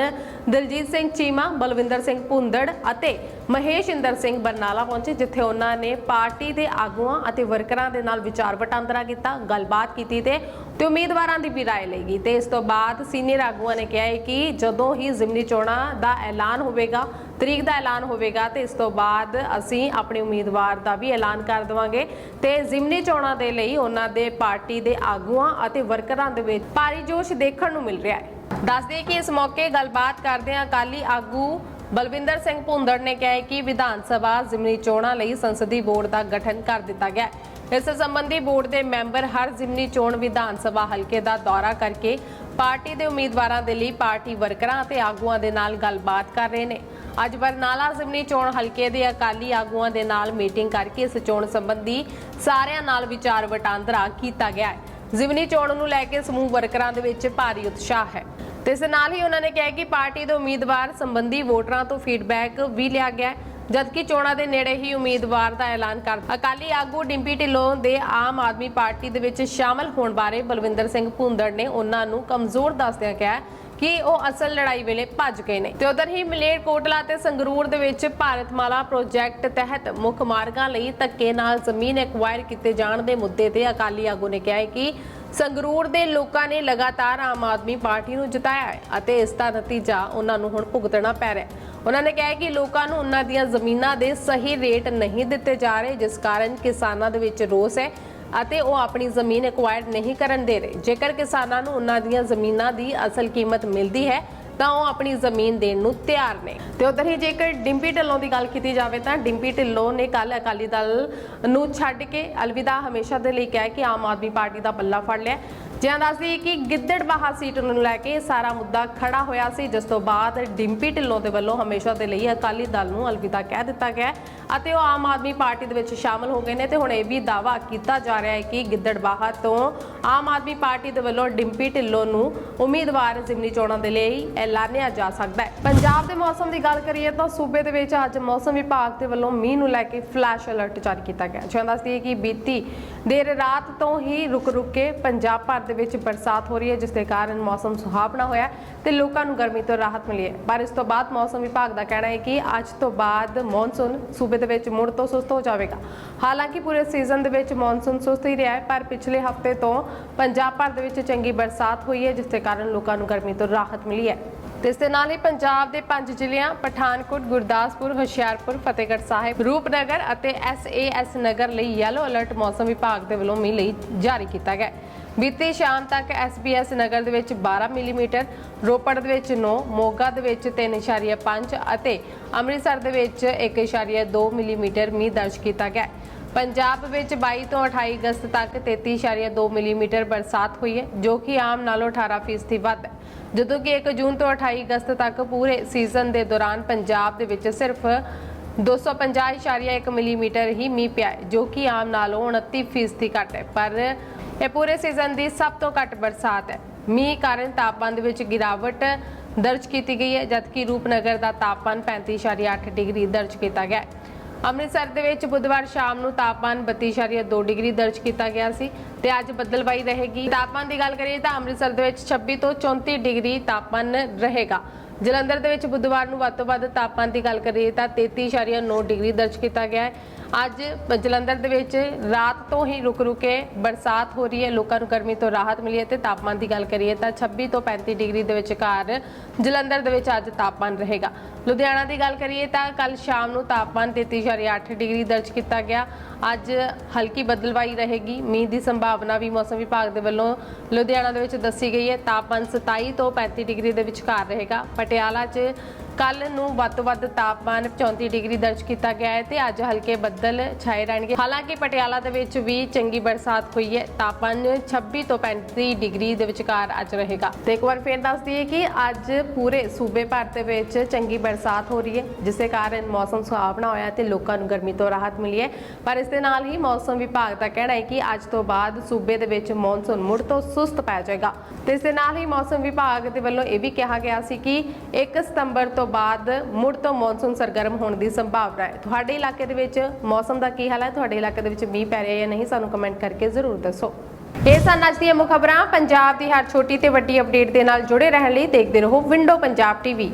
ਦਲਜੀਤ ਸਿੰਘ ਚੀਮਾ, ਬਲਵਿੰਦਰ ਸਿੰਘ ਭੁੰਦੜ ਅਤੇ ਮਹੇਸ਼ ਇੰਦਰ ਸਿੰਘ ਬਰਨਾਲਾ ਪਹੁੰਚੇ ਜਿੱਥੇ ਉਹਨਾਂ ਨੇ ਪਾਰਟੀ ਦੇ ਆਗੂਆਂ ਅਤੇ ਵਰਕਰਾਂ ਦੇ ਨਾਲ ਵਿਚਾਰ ਵਟਾਂਦਰਾ ਕੀਤਾ ਗੱਲਬਾਤ ਕੀਤੀ ਤੇ ਤੇ ਉਮੀਦਵਾਰਾਂ ਦੀ ਵੀ رائے ਲਈ ਗਈ ਤੇ ਇਸ ਤੋਂ ਬਾਅਦ ਸੀਨੀਅਰ ਆਗੂਆਂ ਨੇ ਕਿਹਾ ਹੈ ਕਿ ਜਦੋਂ ਹੀ ਜ਼ਿਮਨੀ ਚੋਣਾਂ ਦਾ ਐਲਾਨ ਹੋਵੇਗਾ ਤਰੀਕ ਦਾ ਐਲਾਨ ਹੋਵੇਗਾ ਤੇ ਇਸ ਤੋਂ ਬਾਅਦ ਅਸੀਂ ਆਪਣੇ ਉਮੀਦਵਾਰ ਦਾ ਵੀ ਐਲਾਨ ਕਰ ਦੇਵਾਂਗੇ ਤੇ ਜ਼ਿਮਨੀ ਚੋਣਾਂ ਦੇ ਲਈ ਉਹਨਾਂ ਦੇ ਪਾਰਟੀ ਦੇ ਆਗੂਆਂ ਅਤੇ ਵਰਕਰਾਂ ਦੇ ਵਿੱਚ ਭਾਰੀ ਜੋਸ਼ ਦੇਖਣ ਨੂੰ ਮਿਲ ਰਿਹਾ ਹੈ ਦੱਸਦੇ ਕਿ ਇਸ ਮੌਕੇ ਗੱਲਬਾਤ ਕਰਦੇ ਹਾਂ ਅਕਾਲੀ ਆਗੂ ਬਲਵਿੰਦਰ ਸਿੰਘ ਭੁੰਦੜ ਨੇ ਕਿਹਾ ਕਿ ਵਿਧਾਨ ਸਭਾ ਜ਼ਿਮਨੀ ਚੋਣਾਂ ਲਈ ਸੰਸਦੀ ਬੋਰਡ ਦਾ ਗਠਨ ਕਰ ਦਿੱਤਾ ਗਿਆ ਇਸ ਸੰਬੰਧੀ ਬੋਰਡ ਦੇ ਮੈਂਬਰ ਹਰ ਜ਼ਿਮਨੀ ਚੋਣ ਵਿਧਾਨ ਸਭਾ ਹਲਕੇ ਦਾ ਦੌਰਾ ਕਰਕੇ ਪਾਰਟੀ ਦੇ ਉਮੀਦਵਾਰਾਂ ਦੇ ਲਈ ਪਾਰਟੀ ਵਰਕਰਾਂ ਅਤੇ ਆਗੂਆਂ ਦੇ ਨਾਲ ਗੱਲਬਾਤ ਕਰ ਰਹੇ ਨੇ। ਅੱਜ ਬਰਨਾਲਾ ਜ਼ਿਮਨੀ ਚੋਣ ਹਲਕੇ ਦੇ ਅਕਾਲੀ ਆਗੂਆਂ ਦੇ ਨਾਲ ਮੀਟਿੰਗ ਕਰਕੇ ਇਸ ਚੋਣ ਸੰਬੰਧੀ ਸਾਰਿਆਂ ਨਾਲ ਵਿਚਾਰ ਵਟਾਂਦਰਾ ਕੀਤਾ ਗਿਆ ਹੈ। ਜ਼ਿਮਨੀ ਚੋਣ ਨੂੰ ਲੈ ਕੇ ਸਮੂਹ ਵਰਕਰਾਂ ਦੇ ਵਿੱਚ ਭਾਰੀ ਉਤਸ਼ਾਹ ਹੈ। ਤੇ ਇਸ ਨਾਲ ਹੀ ਉਹਨਾਂ ਨੇ ਕਿਹਾ ਕਿ ਪਾਰਟੀ ਦੇ ਉਮੀਦਵਾਰ ਸੰਬੰਧੀ ਵੋਟਰਾਂ ਤੋਂ ਫੀਡਬੈਕ ਵੀ ਲਿਆ ਗਿਆ ਹੈ, ਜਦਕਿ ਚੋਣਾਂ ਦੇ ਨੇੜੇ ਹੀ ਉਮੀਦਵਾਰ ਦਾ ਐਲਾਨ ਕਰ ਅਕਾਲੀ ਆਗੂ ਡਿੰਪੀ ਢਿੱਲੋਂ ਦੇ ਆਮ ਆਦਮੀ ਪਾਰਟੀ ਦੇ ਵਿੱਚ ਸ਼ਾਮਲ ਹੋਣ ਬਾਰੇ ਬਲਵਿੰਦਰ ਸਿੰਘ ਭੁੰਦੜ ਨੇ ਉਹਨਾਂ ਨੂੰ ਕਮਜ਼ੋਰ ਦੱਸਦਿਆਂ ਕਿਹਾ ਕਿ ਉਹ ਅਸਲ ਲੜਾਈ ਵੇਲੇ ਭੱਜ ਗਏ ਨੇ। ਤੇ ਉਧਰ ਹੀ ਮਲੇਰਕੋਟਲਾ ਤੇ ਸੰਗਰੂਰ ਦੇ ਵਿੱਚ ਭਾਰਤਮਾਲਾ ਪ੍ਰੋਜੈਕਟ ਤਹਿਤ ਮੁੱਖ ਮਾਰਗਾਂ ਲਈ ਧੱਕੇ ਨਾਲ ਜ਼ਮੀਨ ਐਕਵਾਇਰ ਕੀਤੇ ਜਾਣ ਦੇ ਮੁੱਦੇ ਤੇ ਅਕਾਲੀ ਆਗੂ ਨੇ ਕਿਹਾ ਹੈ ਕਿ ਸੰਗਰੂਰ ਦੇ ਲੋਕਾਂ ਨੇ ਲਗਾਤਾਰ ਆਮ ਆਦਮੀ ਪਾਰਟੀ ਨੂੰ ਜਿਤਾਇਆ ਹੈ ਅਤੇ ਇਸ ਦਾ ਨਤੀਜਾ ਉਹਨਾਂ ਨੂੰ ਹੁਣ ਭੁਗਤਣਾ ਪੈ ਰਿਹਾ ਹੈ। ਉਹਨਾਂ ਨੇ ਕਿਹਾ ਕਿ ਲੋਕਾਂ ਨੂੰ ਉਹਨਾਂ ਦੀਆਂ ਜ਼ਮੀਨਾਂ ਦੇ ਸਹੀ ਰੇਟ ਨਹੀਂ ਦਿੱਤੇ ਜਾ ਰਹੇ, ਜਿਸ ਕਾਰਨ ਕਿਸਾਨਾਂ ਦੇ ਵਿੱਚ ਰੋਸ ਹੈ। ਅਤੇ ਉਹ ਆਪਣੀ ਜ਼ਮੀਨ ਐਕਵਾਇਰ ਨਹੀਂ ਕਰਨ ਦੇ ਰਹੇ। ਜੇਕਰ ਕਿਸਾਨਾਂ ਨੂੰ ਉਹਨਾਂ ਦੀਆਂ ਜ਼ਮੀਨਾਂ ਦੀ ਅਸਲ ਕੀਮਤ ਮਿਲਦੀ ਹੈ, ਤਾਂ ਉਹ ਆਪਣੀ ਜ਼ਮੀਨ ਦੇਣ ਨੂੰ ਤਿਆਰ ਨੇ। ਤੇ ਉਧਰ ਹੀ ਜੇਕਰ ਡਿੰਪੀ ਢਿੱਲੋਂ ਦੀ ਗੱਲ ਕੀਤੀ ਜਾਵੇ ਤਾਂ ਡਿੰਪੀ ਢਿੱਲੋਂ ਨੇ ਕੱਲ ਅਕਾਲੀ ਦਲ ਨੂੰ ਛੱਡ ਕੇ ਅਲਵਿਦਾ ਹਮੇਸ਼ਾ ਦੇ ਲਈ ਕਿਹਾ ਕਿ ਆਮ ਆਦਮੀ ਪਾਰਟੀ ਦਾ ਪੱਲਾ ਫੜ ਲਿਆ। ਜਿਹਾਂ ਦੱਸਦੀ ਕਿ ਗਿੱਦੜਬਾਹਾ ਸੀਟ ਨੂੰ ਲੈ ਕੇ ਸਾਰਾ ਮੁੱਦਾ ਖੜਾ ਹੋਇਆ ਸੀ, ਜਿਸ ਤੋਂ ਬਾਅਦ ਡਿੰਪੀ ਢਿੱਲੋਂ ਦੇ ਵੱਲੋਂ ਹਮੇਸ਼ਾ ਦੇ ਲਈ ਅਕਾਲੀ ਦਲ ਨੂੰ ਅਲਵਿਦਾ ਕਹਿ ਦਿੱਤਾ ਗਿਆ ਅਤੇ ਉਹ ਆਮ ਆਦਮੀ ਪਾਰਟੀ ਦੇ ਵਿੱਚ ਸ਼ਾਮਲ ਹੋ ਗਏ ਨੇ ਤੇ ਹੁਣ ਇਹ ਵੀ ਦਾਵਾ ਕੀਤਾ ਜਾ ਰਿਹਾ ਹੈ ਕਿ ਗਿੱਦੜਬਾਹਾ ਤੋਂ ਆਮ ਆਦਮੀ ਪਾਰਟੀ ਦੇ ਵੱਲੋਂ ਡਿੰਪੀ ਢਿੱਲੋਂ ਨੂੰ ਉਮੀਦਵਾਰ ਜ਼ਿਮਨੀ ਚੋਣਾਂ ਦੇ ਲਈ ਐਲਾਨਿਆ ਜਾ ਸਕਦਾ ਹੈ। ਪੰਜਾਬ ਦੇ ਮੌਸਮ ਦੀ ਗੱਲ ਕਰੀਏ ਤਾਂ ਸੂਬੇ ਦੇ ਵਿੱਚ ਅੱਜ ਮੌਸਮ ਵਿਭਾਗ ਦੇ ਵੱਲੋਂ ਮੀਂਹ ਨੂੰ ਲੈ ਕੇ ਫਲੈਸ਼ ਅਲਰਟ ਜਾਰੀ ਕੀਤਾ ਗਿਆ ਜਿਵੇਂ ਦੱਸਦੀ ਹੈ ਕਿ ਬੀਤੀ ਦੇਰ ਰਾਤ ਤੋਂ ਹੀ ਰੁਕ ਰੁਕ ਕੇ ਪੰਜਾਬ ਭਰ ਦੇ ਵਿੱਚ ਬਰਸਾਤ ਹੋ ਰਹੀ ਹੈ, ਜਿਸ ਦੇ ਕਾਰਨ ਮੌਸਮ ਸੁਹਾਵਣਾ ਹੋਇਆ ਤੇ ਲੋਕਾਂ ਨੂੰ ਗਰਮੀ ਤੋਂ ਰਾਹਤ ਮਿਲੀ ਹੈ। ਪਰ ਇਸ ਤੋਂ ਬਾਅਦ ਮੌਸਮ ਵਿਭਾਗ ਦਾ ਕਹਿਣਾ ਹੈ ਕਿ ਅੱਜ ਤੋਂ ਬਾਅਦ ਮੌਨਸੂਨ ਸੂਬੇ ਦੇ ਵਿੱਚ ਮੁੜ ਤੋਂ ਸੁਸਤ ਹੋ ਜਾਵੇਗਾ। ਹਾਲਾਂਕਿ ਪੂਰੇ ਸੀਜ਼ਨ ਦੇ ਵਿੱਚ ਮੌਨਸੂਨ ਸੁਸਤ ਹੀ ਰਿਹਾ ਹੈ, ਪਰ ਪਿਛਲੇ ਹਫ਼ਤੇ ਤੋਂ ਪੰਜਾਬ ਭਰ ਦੇ ਵਿੱਚ ਚੰਗੀ ਬਰਸਾਤ ਹੋਈ ਹੈ, ਜਿਸ ਦੇ ਕਾਰਨ ਲੋਕਾਂ ਨੂੰ ਗਰਮੀ ਤੋਂ ਰਾਹਤ ਮਿਲੀ ਹੈ। ਤੇ ਇਸ ਦੇ ਨਾਲ ਹੀ ਪੰਜਾਬ ਦੇ ਪੰਜ ਜ਼ਿਲ੍ਹਿਆਂ ਪਠਾਨਕੋਟ, ਗੁਰਦਾਸਪੁਰ, ਹੁਸ਼ਿਆਰਪੁਰ, ਫਤਿਹਗੜ੍ਹ ਸਾਹਿਬ, ਰੂਪਨਗਰ ਅਤੇ ਐਸਏਐਸ ਨਗਰ ਲਈ ਯੈਲੋ ਅਲਰਟ ਮੌਸਮ ਵਿਭਾਗ ਦੇ ਵੱਲੋਂ ਮੀਂਹ ਲਈ ਜਾਰੀ ਕੀਤਾ ਗਿਆ ਹੈ। ਬੀਤੀ ਸ਼ਾਮ ਤੱਕ ਐਸਬੀਐਸ ਨਗਰ ਦੇ ਵਿੱਚ 12 ਮਿਲੀਮੀਟਰ ਰੋਪੜ ਦੇ ਵਿੱਚ 9 ਮੋਗਾ ਦੇ ਵਿੱਚ 3.5 ਅਤੇ ਅੰਮ੍ਰਿਤਸਰ ਦੇ ਵਿੱਚ 1.2 ਮਿਲੀਮੀਟਰ ਮੀਂਹ ਦਰਜ ਕੀਤਾ ਗਿਆ ਪੰਜਾਬ ਵਿੱਚ 22 ਤੋਂ 28 ਅਗਸਤ ਤੱਕ 33.2 ਮਿਲੀਮੀਟਰ ਬਰਸਾਤ ਹੋਈ ਹੈ ਜੋ ਕਿ ਆਮ ਨਾਲੋਂ 18% ਵੱਧ ਹੈ। ਜਦੋਂ ਕਿ 1 ਜੂਨ ਤੋਂ 28 ਅਗਸਤ ਤੱਕ ਪੂਰੇ ਸੀਜ਼ਨ ਦੇ ਦੌਰਾਨ ਪੰਜਾਬ ਦੇ ਵਿੱਚ ਸਿਰਫ 250.1 ਮਿਲੀਮੀਟਰ ਹੀ ਮੀਂਹ ਪਿਆ ਹੈ, ਜੋ ਕਿ ਆਮ ਨਾਲੋਂ 29% ਘੱਟ ਹੈ। ਪਰ ਇਹ ਪੂਰੇ ਸੀਜ਼ਨ ਦੀ ਸਭ ਤੋਂ ਘੱਟ ਬਰਸਾਤ ਹੈ। ਮੀਂਹ ਕਾਰਨ ਤਾਪਮਾਨ ਦੇ ਵਿੱਚ ਗਿਰਾਵਟ ਦਰਜ ਕੀਤੀ ਗਈ ਹੈ, ਜਦਕਿ ਰੂਪਨਗਰ ਦਾ ਤਾਪਮਾਨ 35.8 ਡਿਗਰੀ ਦਰਜ ਕੀਤਾ ਗਿਆ ਅੰਮ੍ਰਿਤਸਰ ਦੇ ਵਿੱਚ ਬੁੱਧਵਾਰ ਸ਼ਾਮ ਨੂੰ ਤਾਪਮਾਨ 32.2 ਡਿਗਰੀ ਦਰਜ ਕੀਤਾ ਗਿਆ ਸੀ ਤੇ ਅੱਜ ਬੱਦਲਬਾਈ ਰਹੇਗੀ। ਤਾਪਮਾਨ ਦੀ ਗੱਲ ਕਰੀਏ ਤਾਂ ਅੰਮ੍ਰਿਤਸਰ ਦੇ ਵਿੱਚ 26 ਤੋਂ 34 ਡਿਗਰੀ ਤਾਪਮਾਨ ਰਹੇਗਾ। ਜਲੰਧਰ ਦੇ ਵਿੱਚ ਬੁੱਧਵਾਰ ਨੂੰ ਵੱਧ ਤੋਂ ਵੱਧ ਤਾਪਮਾਨ ਦੀ ਗੱਲ ਕਰੀਏ ਤਾਂ 33.9 ਡਿਗਰੀ ਦਰਜ ਕੀਤਾ ਗਿਆ ਹੈ। ਅੱਜ ਜਲੰਧਰ ਦੇ ਵਿੱਚ ਰਾਤ ਤੋਂ ਹੀ ਰੁਕ ਰੁਕੇ ਬਰਸਾਤ ਹੋ ਰਹੀ ਹੈ। ਲੋਕਾਂ ਨੂੰ ਗਰਮੀ ਤੋਂ ਰਾਹਤ ਮਿਲੀ ਹੈ ਤੇ ਤਾਪਮਾਨ ਦੀ ਗੱਲ ਕਰੀਏ ਤਾਂ 26 ਤੋਂ 35 ਡਿਗਰੀ ਦੇ ਵਿਚਕਾਰ ਜਲੰਧਰ ਦੇ ਵਿੱਚ ਅੱਜ ਤਾਪਮਾਨ ਰਹੇਗਾ। ਲੁਧਿਆਣਾ ਦੀ ਗੱਲ ਕਰੀਏ ਤਾਂ ਕੱਲ ਸ਼ਾਮ ਨੂੰ ਤਾਪਮਾਨ 33.8 ਡਿਗਰੀ ਦਰਜ ਕੀਤਾ ਗਿਆ। ਅੱਜ ਹਲਕੀ ਬਦਲਵਾਈ ਰਹੇਗੀ। ਮੀਂਹ ਦੀ ਸੰਭਾਵਨਾ ਵੀ ਮੌਸਮ ਵਿਭਾਗ ਦੇ ਵੱਲੋਂ ਲੁਧਿਆਣਾ ਦੇ ਵਿੱਚ ਦੱਸੀ ਗਈ ਹੈ। ਤਾਪਮਾਨ 27 ਤੋਂ 35 ਡਿਗਰੀ ਦੇ ਵਿਚਕਾਰ ਰਹੇਗਾ। ਪਟਿਆਲਾ 'ਚ ਕੱਲ ਨੂੰ ਵੱਧ ਤੋਂ ਵੱਧ ਤਾਪਮਾਨ 34 ਡਿਗਰੀ ਦਰਜ ਕੀਤਾ ਗਿਆ ਹੈ ਤੇ ਅੱਜ ਹਲਕੇ ਬੱਦਲ ਛਾਏ ਰਹਿਣਗੇ। ਹਾਲਾਂਕਿ ਪਟਿਆਲਾ ਦੇ ਵਿੱਚ ਵੀ ਚੰਗੀ ਬਰਸਾਤ ਹੋਈ ਹੈ। ਤਾਪਮਾਨ 26 ਤੋਂ 35 ਡਿਗਰੀ ਦੇ ਵਿਚਕਾਰ ਅੱਜ ਰਹੇਗਾ। ਤੇ ਇੱਕ ਵਾਰ ਫੇਰ ਦੱਸ ਦਈਏ ਕਿ ਅੱਜ ਪੂਰੇ ਸੂਬੇ ਭਰ ਦੇ ਵਿੱਚ ਚੰਗੀ ਬਰਸਾਤ ਹੋ ਰਹੀ ਹੈ, ਜਿਸ ਦੇ ਕਾਰਨ ਮੌਸਮ ਸੁਹਾਵਣਾ ਹੋਇਆ ਤੇ ਲੋਕਾਂ ਨੂੰ ਗਰਮੀ ਤੋਂ ਰਾਹਤ ਮਿਲੀ ਹੈ। ਪਰ ਇਸ ਦੇ ਨਾਲ ਹੀ ਮੌਸਮ ਵਿਭਾਗ ਦਾ ਕਹਿਣਾ ਹੈ ਕਿ ਅੱਜ ਤੋਂ ਬਾਅਦ ਸੂਬੇ ਦੇ ਵਿੱਚ ਮੌਨਸੂਨ ਮੁੜ ਤੋਂ ਸੁਸਤ ਪੈ ਜਾਏਗਾ। ਤੇ ਇਸ ਦੇ ਨਾਲ ਹੀ ਮੌਸਮ ਵਿਭਾਗ ਦੇ ਵੱਲੋਂ ਇਹ ਵੀ ਕਿਹਾ ਗਿਆ ਸੀ ਕਿ 1 ਸਤੰਬਰ ਤੋਂ ਬਾਅਦ ਮੁੜ ਤੋਂ ਮੌਨਸੂਨ ਸਰਗਰਮ ਹੋਣ ਦੀ ਸੰਭਾਵਨਾ ਹੈ। ਤੁਹਾਡੇ ਇਲਾਕੇ ਦੇ ਵਿੱਚ ਮੌਸਮ ਦਾ ਕੀ ਹਾਲ ਹੈ? ਤੁਹਾਡੇ ਇਲਾਕੇ ਦੇ ਵਿੱਚ ਮੀਂਹ ਪੈ ਰਿਹਾ ਹੈ ਜਾਂ ਨਹੀਂ? ਸਾਨੂੰ ਕਮੈਂਟ ਕਰਕੇ ਜ਼ਰੂਰ ਦੱਸੋ। ਇਹ ਸਨ ਅੱਜ ਦੀਆਂ ਮੁੱਖ ਖਬਰਾਂ ਪੰਜਾਬ ਦੀ ਹਰ ਛੋਟੀ ਤੇ ਵੱਡੀ ਅਪਡੇਟ ਦੇ ਨਾਲ ਜੁੜੇ ਰਹਿਣ ਲਈ ਦੇਖਦੇ ਰਹੋ ਵਿੰਡੋ ਪੰਜਾਬ ਟੀਵੀ